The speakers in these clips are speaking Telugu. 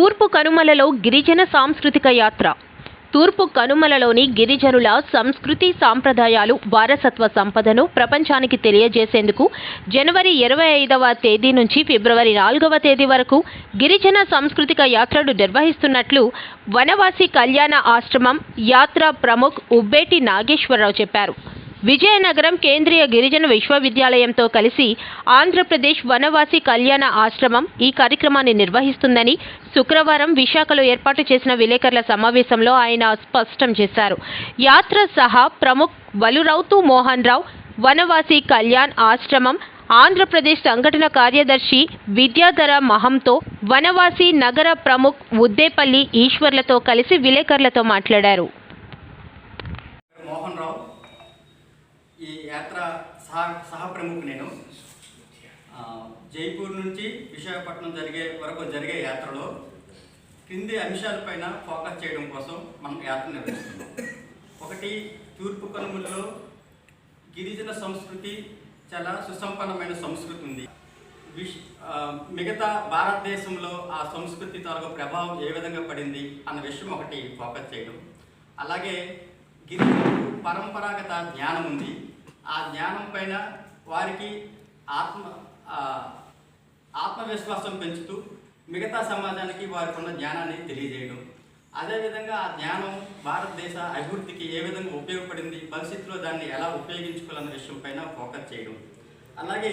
తూర్పు కనుమలలో గిరిజన సాంస్కృతిక యాత్ర. తూర్పు కనుమలలోని గిరిజనుల సంస్కృతి సాంప్రదాయాలు వారసత్వ సంపదను ప్రపంచానికి తెలియజేసేందుకు జనవరి ఇరవై ఐదవ తేదీ నుంచి ఫిబ్రవరి నాలుగవ తేదీ వరకు గిరిజన సాంస్కృతిక యాత్రలు నిర్వహిస్తున్నట్లు వనవాసి కళ్యాణ ఆశ్రమం యాత్ర ప్రముఖ్ ఉబ్బేటి నాగేశ్వరరావు చెప్పారు. విజయనగరం కేంద్రీయ గిరిజన విశ్వవిద్యాలయంతో కలిసి ఆంధ్రప్రదేశ్ వనవాసి కళ్యాణ ఆశ్రమం ఈ కార్యక్రమాన్ని నిర్వహిస్తుందని శుక్రవారం విశాఖలో ఏర్పాటు చేసిన విలేకరుల సమావేశంలో ఆయన స్పష్టం చేశారు. యాత్ర సహా ప్రముఖ్ వలురౌతు మోహన్ రావు వనవాసి కళ్యాణ్ ఆశ్రమం ఆంధ్రప్రదేశ్ సంఘటన కార్యదర్శి విద్యాధర మహంతో వనవాసి నగర ప్రముఖ్ ఉద్దేపల్లి ఈశ్వర్లతో కలిసి విలేకరులతో మాట్లాడారు. మోహన్ రావు యాత్ర సహ సహ ప్రముఖ నేను. జైపూర్ నుంచి విశాఖపట్నం జరిగే వరకు జరిగే యాత్రలో కింది అంశాలపైన ఫోకస్ చేయడం కోసం మనం యాత్ర నిర్వహిస్తున్నాం. ఒకటి తూర్పు కనుమలలో గిరిజన సంస్కృతి చాలా సుసంపన్నమైన సంస్కృతి ఉంది. విష్ మిగతా భారతదేశంలో ఆ సంస్కృతి తాలూకు ప్రభావం ఏ విధంగా పడింది అన్న విషయం ఒకటి ఫోకస్ చేయడం. అలాగే గిరిజనులకు పరంపరాగత జ్ఞానం ఉంది. ఆ జ్ఞానం పైన వారికి ఆత్మ ఆత్మవిశ్వాసం పెంచుతూ మిగతా సమాజానికి వారికి ఉన్న జ్ఞానాన్ని తెలియజేయడం. అదేవిధంగా ఆ జ్ఞానం భారతదేశ అభివృద్ధికి ఏ విధంగా ఉపయోగపడింది భవిష్యత్తులో దాన్ని ఎలా ఉపయోగించుకోవాలన్న విషయం పైన ఫోకస్ చేయడం. అలాగే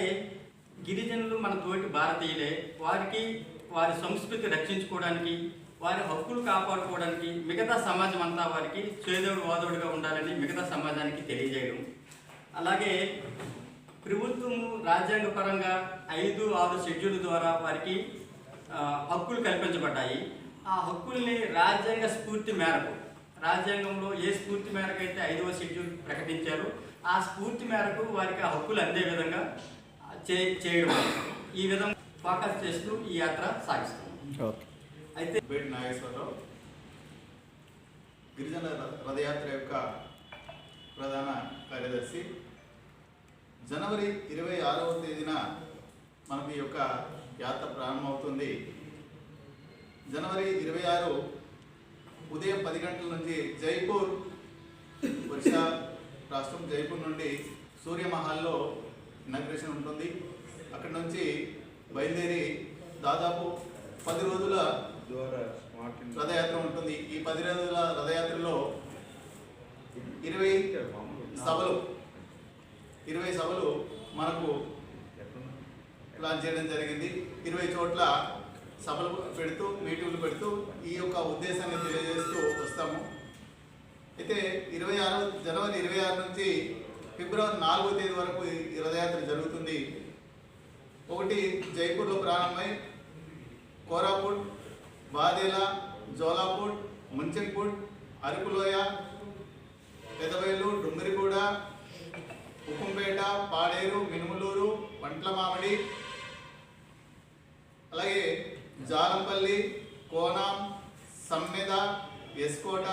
గిరిజనులు మన తోటి భారతీయులే వారికి వారి సంస్కృతి రక్షించుకోవడానికి వారి హక్కులు కాపాడుకోవడానికి మిగతా సమాజం అంతా వారికి చేదోడు వాదోడుగా ఉండాలని మిగతా సమాజానికి తెలియజేయడం. అలాగే ప్రభుత్వము రాజ్యాంగపరంగా ఐదు ఆరు షెడ్యూల్ ద్వారా వారికి హక్కులు కల్పించబడ్డాయి. ఆ హక్కుల్ని రాజ్యాంగ స్ఫూర్తి మేరకు రాజ్యాంగంలో ఏ స్ఫూర్తి మేరకు అయితే ఐదవ షెడ్యూల్ ప్రకటించారో ఆ స్ఫూర్తి మేరకు వారికి ఆ హక్కులు అందే విధంగా చే చేయడం ఈ విధంగా ఫోకస్ చేస్తూ ఈ యాత్ర సాగిస్తాం అయితే బేటి నాగేశ్వరరావు. గిరిజన రథ- రథయాత్ర యొక్క ప్రధాన కార్యదర్శి జనవరి ఇరవై ఆరవ తేదీన మనకి ఈ యొక్క యాత్ర ప్రారంభమవుతుంది. జనవరి ఇరవై ఆరు ఉదయం పది గంటల నుంచి జైపూర్ ఒరిస్సా రాష్ట్రం జైపూర్ నుండి సూర్యమహల్లో ఇనాగ్రేషన్ ఉంటుంది. అక్కడ నుంచి బయలుదేరి దాదాపు పది రోజుల రథయాత్ర ఉంటుంది. ఈ పది రోజుల రథయాత్రలో ఇరవై సభలు ఇరవై సభలు మనకు ప్లాన్ చేయడం జరిగింది. ఇరవై చోట్ల సభలు పెడుతూ మీటింగ్లు పెడుతూ ఈ యొక్క ఉద్దేశాన్ని తెలియజేస్తూ వస్తాము. అయితే ఇరవై ఆరు జనవరి ఇరవై ఆరు నుంచి ఫిబ్రవరి నాలుగో తేదీ వరకు ఈ రథయాత్ర జరుగుతుంది. ఒకటి జైపూర్లో ప్రారంభమై కోరాపూట్ బాదేలా జోలాపూట్ ముంచన్పూట్ అరకులోయ పెదవేలు డుంగరిగూడ ఉక్కుంపేట పాడేరు మినుములూరు పంట్ల మామిడి అలాగే జాలంపల్లి కోణం సమ్మెద ఎస్కోట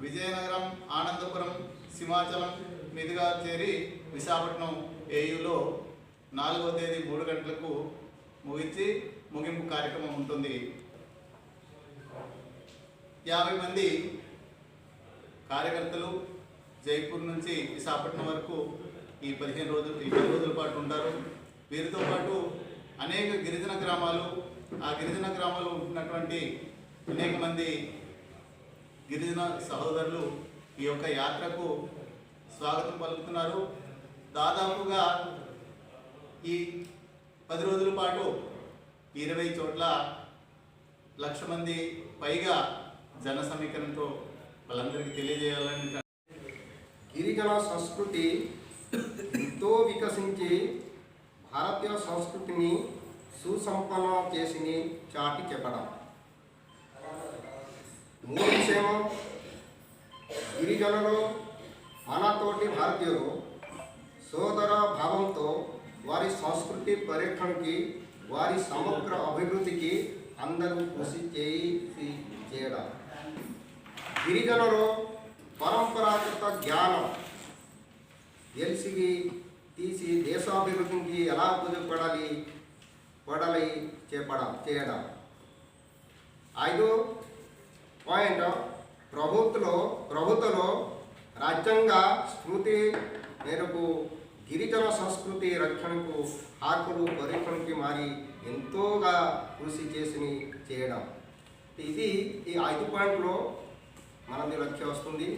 విజయనగరం ఆనందపురం సింహాచలం మీదుగా చేరి విశాఖపట్నం ఏయులో నాలుగో తేదీ మూడు గంటలకు ముగించి ముగింపు కార్యక్రమం ఉంటుంది. యాభై మంది కార్యకర్తలు జైపూర్ నుంచి విశాఖపట్నం వరకు ఈ పదిహేను రోజులు ఈ పది రోజుల పాటు ఉంటారు. వీరితో పాటు అనేక గిరిజన గ్రామాలు ఆ గిరిజన గ్రామాల్లో ఉంటున్నటువంటి అనేక మంది గిరిజన సహోదరులు ఈ యొక్క యాత్రకు స్వాగతం పలుకుతున్నారు. దాదాపుగా ఈ పది రోజుల పాటు ఇరవై చోట్ల లక్ష మంది పైగా జన సమీకరణతో వాళ్ళందరికీ తెలియజేయాలని గిరిజన సంస్కృతి ఎంతో వికసించి భారతీయ సంస్కృతిని సుసంపన్నం చేసి చాటి చెప్పడం. మూడు విషయం గిరిజనులు మనతోటి భారతీయులు సోదర భావంతో వారి సంస్కృతి పరిరక్షణకి వారి సమగ్ర అభివృద్ధికి అందరూ కృషి చేసి చేయడం. గిరిజనులు పరంపరాగత జ్ఞానం తెలిసి తీసి దేశాభివృద్ధికి ఎలా ఉపయోగపడాలి పడాలి చేపడం చేయడం? ఐదు పాయింట్ ప్రభుత్వలో ప్రభుత్వలో రాజ్యాంగ స్మృతి మేరకు గిరిజన సంస్కృతి రక్షణకు హక్కులు పరిరక్షణకి మారి ఎంతోగా కృషి చేసి చేయడం. ఇది ఈ ఐదు పాయింట్లో మనది లక్ష్యం వస్తుంది.